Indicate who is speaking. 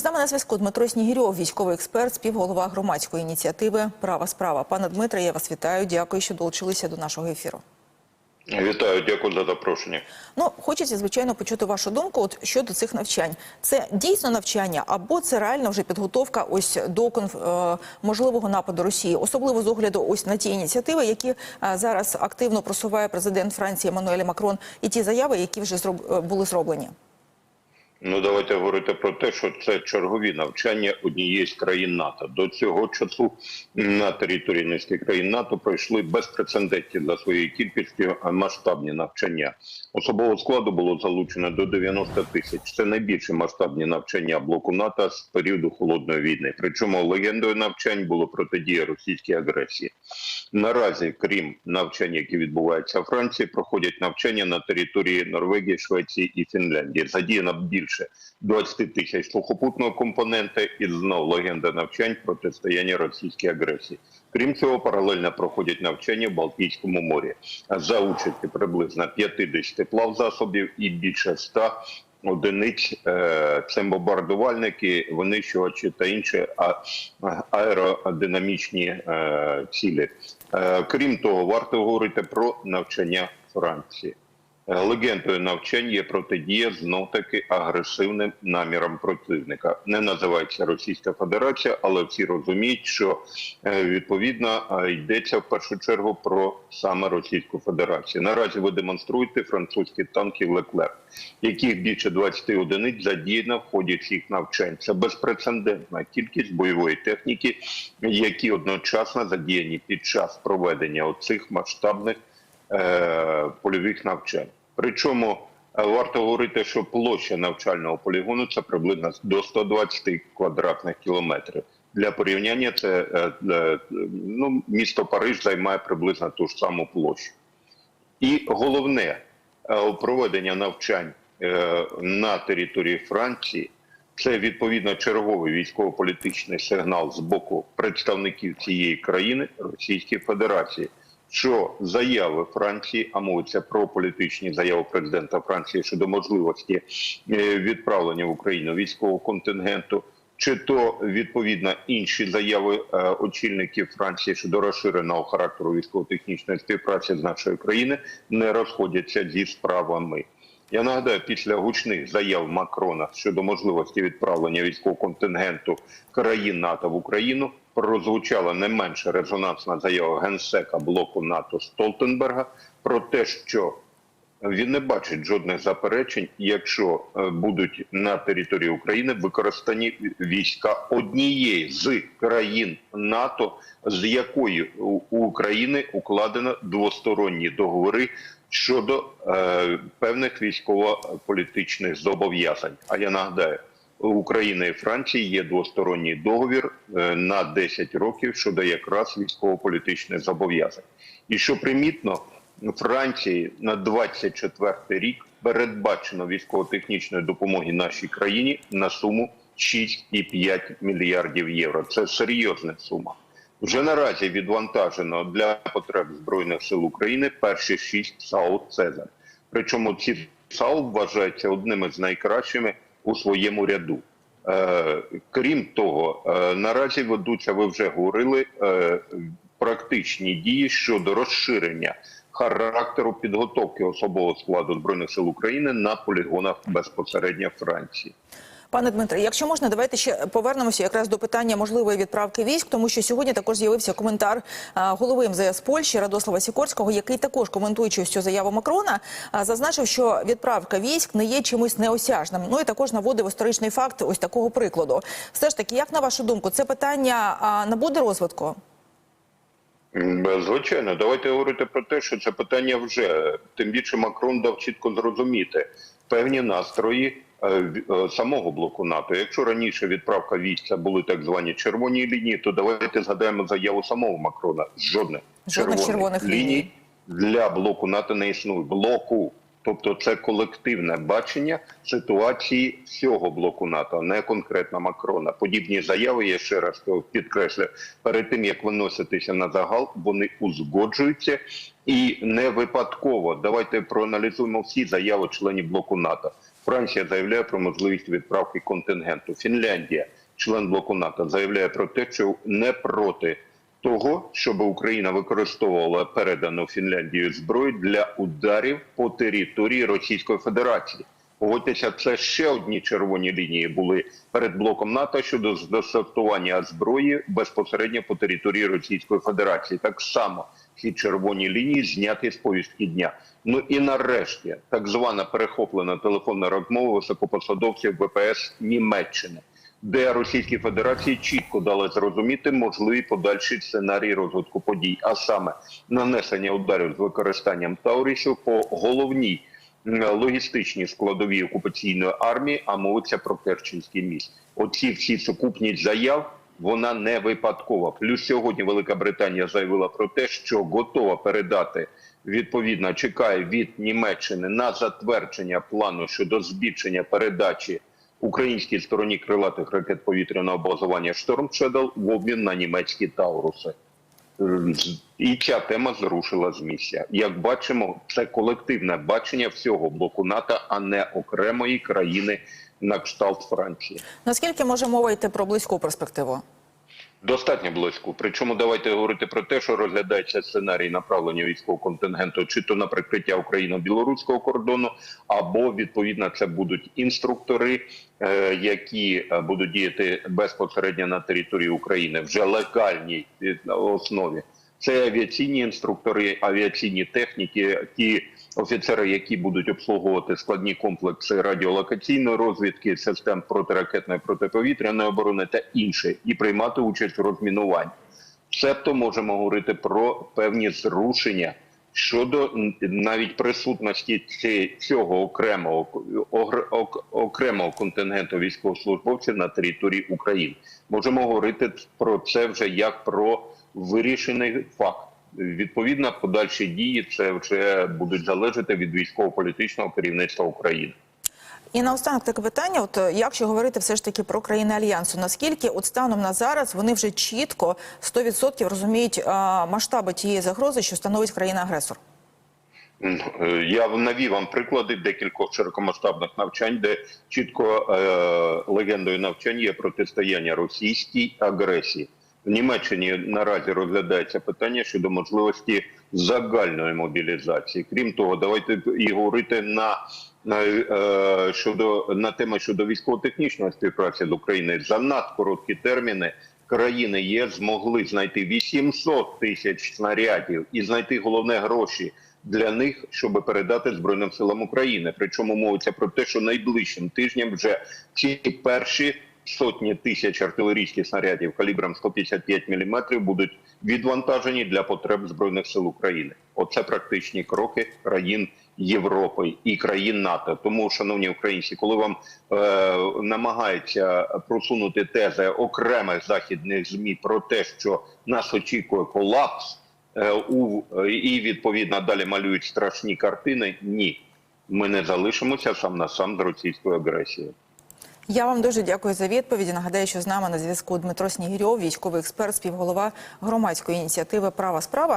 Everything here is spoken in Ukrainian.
Speaker 1: З нами на зв'язку Дмитро Снігірьов, військовий експерт, співголова громадської ініціативи Права справа. Пане Дмитре, я вас вітаю. Дякую, що долучилися до нашого ефіру.
Speaker 2: Вітаю, дякую за запрошення.
Speaker 1: Ну, хочеться, звичайно, почути вашу думку от щодо цих навчань. Це дійсно навчання, або це реально вже підготовка ось до конф... е, можливого нападу Росії, особливо з огляду ось на ті ініціативи, які е, зараз активно просуває президент Франції Еммануель Макрон, і ті заяви, які вже зроб... е, були зроблені.
Speaker 2: Ну давайте говорити про те, що це чергові навчання однієї з країн НАТО. До цього часу на території низки країн НАТО пройшли безпрецедентні за своєю кількістю масштабні навчання. Особового складу було залучено до 90 тисяч. Це найбільші масштабні навчання блоку НАТО з періоду холодної війни. Причому легендою навчань було протидія російській агресії. Наразі, крім навчань, які відбуваються в Франції, проходять навчання на території Норвегії, Швеції і Фінляндії. Задіяно більше 20 тисяч сухопутного компонента і знов легенда навчань протистояння російській агресії. Крім цього, паралельно проходять навчання в Балтійському морі за участі приблизно 50 плавзасобів і більше 100 одиниць е, це бомбардувальники, винищувачі та інші аеродинамічні е, цілі. Е, Крім того, варто говорити про навчання Франції. Е, Легендою навчань є протидія знов таки агресивним намірам противника. Не називається Російська Федерація, але всі розуміють, що е, відповідно е, йдеться в першу чергу про саме Російську Федерацію. Наразі ви демонструєте французькі танки Леклер, яких більше 20 одиниць задіяно в ході цих навчань. Це безпрецедентна кількість бойової техніки, які одночасно задіяні під час проведення оцих масштабних польових навчань. Причому е, варто говорити, що площа навчального полігону це приблизно до 120 квадратних кілометрів. Для порівняння це е, е, ну, місто Париж займає приблизно ту ж саму площу. І головне проведення навчань на території Франції це відповідно черговий військово-політичний сигнал з боку представників цієї країни Російської Федерації, що заяви Франції, а мовиться про політичні заяви президента Франції щодо можливості е, відправлення в Україну військового контингенту. Чи то відповідно інші заяви е, очільників Франції щодо розширеного характеру військово-технічної співпраці з нашою країни не розходяться зі справами. Я нагадаю, після гучних заяв Макрона щодо можливості відправлення військового контингенту країн НАТО в Україну прозвучала не менше резонансна заява генсека блоку НАТО Столтенберга про те, що він не бачить жодних заперечень, якщо е, будуть на території України використані війська однієї з країн НАТО, з якою у України укладено двосторонні договори щодо е, певних військово-політичних зобов'язань. А я нагадаю, України і Франції є двосторонній договір е, на 10 років щодо якраз військово-політичних зобов'язань. І що примітно, Франції на 24 рік передбачено військово-технічної допомоги нашій країні на суму 6,5 мільярдів євро. Це серйозна сума. Вже наразі відвантажено для потреб збройних сил України перші шість САУ Цезар. Причому ці САУ вважаються одними з найкращими у своєму ряду. Е, крім того, е, наразі ведуться, ви вже говорили, е, практичні дії щодо розширення характеру підготовки особового складу збройних сил України на полігонах безпосередньо Франції.
Speaker 1: Пане Дмитре, якщо можна, давайте ще повернемося якраз до питання можливої відправки військ, тому що сьогодні також з'явився коментар голови МЗС Польщі Радослава Сікорського, який також коментуючи цю заяву Макрона, зазначив, що відправка військ не є чимось неосяжним. Ну і також наводив історичний факт ось такого прикладу. Все ж таки, як на вашу думку, це питання набуде розвитку?
Speaker 2: Звичайно, давайте говорити про те, що це питання вже тим більше Макрон дав чітко зрозуміти певні настрої самого блоку НАТО. Якщо раніше відправка військ це були так звані червоні лінії, то давайте згадаємо заяву самого Макрона. Жодних,
Speaker 1: Жодних червоних ліній.
Speaker 2: для блоку НАТО не існує. Блоку. Тобто це колективне бачення ситуації всього блоку НАТО, не конкретно Макрона. Подібні заяви, я ще раз підкреслю, перед тим як виноситися на загал, вони узгоджуються і не випадково. Давайте проаналізуємо всі заяви членів блоку НАТО. Франція заявляє про можливість відправки контингенту. Фінляндія, член блоку НАТО, заявляє про те, що не проти того, щоб Україна використовувала передану Фінляндією зброю для ударів по території Російської Федерації. Погодьтеся, це ще одні червоні лінії були перед блоком НАТО щодо застосування зброї безпосередньо по території Російської Федерації. Так само ці червоні лінії зняті з повістки дня. Ну і нарешті так звана перехоплена телефонна розмова високопосадовців ВПС Німеччини, де Російській Федерації чітко дали зрозуміти можливі подальші сценарії розвитку подій, а саме нанесення ударів з використанням Таурісів по головній логістичній складовій окупаційної армії, а мовиться про Керченський міст. Оці всі сукупність заяв. Вона не випадкова. Плюс сьогодні Велика Британія заявила про те, що готова передати відповідно чекає від Німеччини на затвердження плану щодо збільшення передачі українській стороні крилатих ракет повітряного базування Шторм Shadow в обмін на німецькі Тауруси. І ця тема зрушила з місця. Як бачимо, це колективне бачення всього блоку НАТО, а не окремої країни на кшталт Франції.
Speaker 1: Наскільки може мова йти про близьку перспективу?
Speaker 2: Достатньо близько. Причому давайте говорити про те, що розглядається сценарій направлення військового контингенту, чи то на прикриття україно-білоруського кордону, або відповідно це будуть інструктори, е, які е, будуть діяти безпосередньо на території України вже легальній е, основі. Це авіаційні інструктори, авіаційні техніки, ті офіцери, які будуть обслуговувати складні комплекси радіолокаційної розвідки, систем протиракетної протиповітряної оборони та інше, і приймати участь у розмінуванні. Себто можемо говорити про певні зрушення щодо навіть присутності цього окремого окремого контингенту військовослужбовців на території України. Можемо говорити про це вже як про вирішений факт. Відповідно, подальші дії це вже будуть залежати від військово-політичного керівництва України.
Speaker 1: І наостанок таке питання: от е, якщо говорити все ж таки про країни альянсу, наскільки от станом на зараз вони вже чітко 100% розуміють а, масштаби тієї загрози, що становить країна-агресор?
Speaker 2: Е, Я навів вам приклади декількох широкомасштабних навчань, де чітко е, легендою навчань є протистояння російській агресії. В Німеччині наразі розглядається питання щодо можливості загальної мобілізації. Крім того, давайте і говорити на, на е, щодо на теми щодо військово-технічної співпраці з Україною за надкороткі терміни. Країни ЄС змогли знайти 800 тисяч снарядів і знайти головне гроші для них, щоб передати Збройним силам України. Причому мовиться про те, що найближчим тижнем вже ці перші сотні тисяч артилерійських снарядів калібром 155 мм будуть відвантажені для потреб збройних сил України. Оце практичні кроки країн Європи і країн НАТО. Тому, шановні українці, коли вам е, намагаються просунути тези окремих західних змі про те, що нас очікує колапс. Е, у і відповідно далі малюють страшні картини. Ні, ми не залишимося сам на сам з російською агресією.
Speaker 1: Я вам дуже дякую за відповіді. Нагадаю, що з нами на зв'язку Дмитро Снігірьов, військовий експерт, співголова громадської ініціативи Права справа.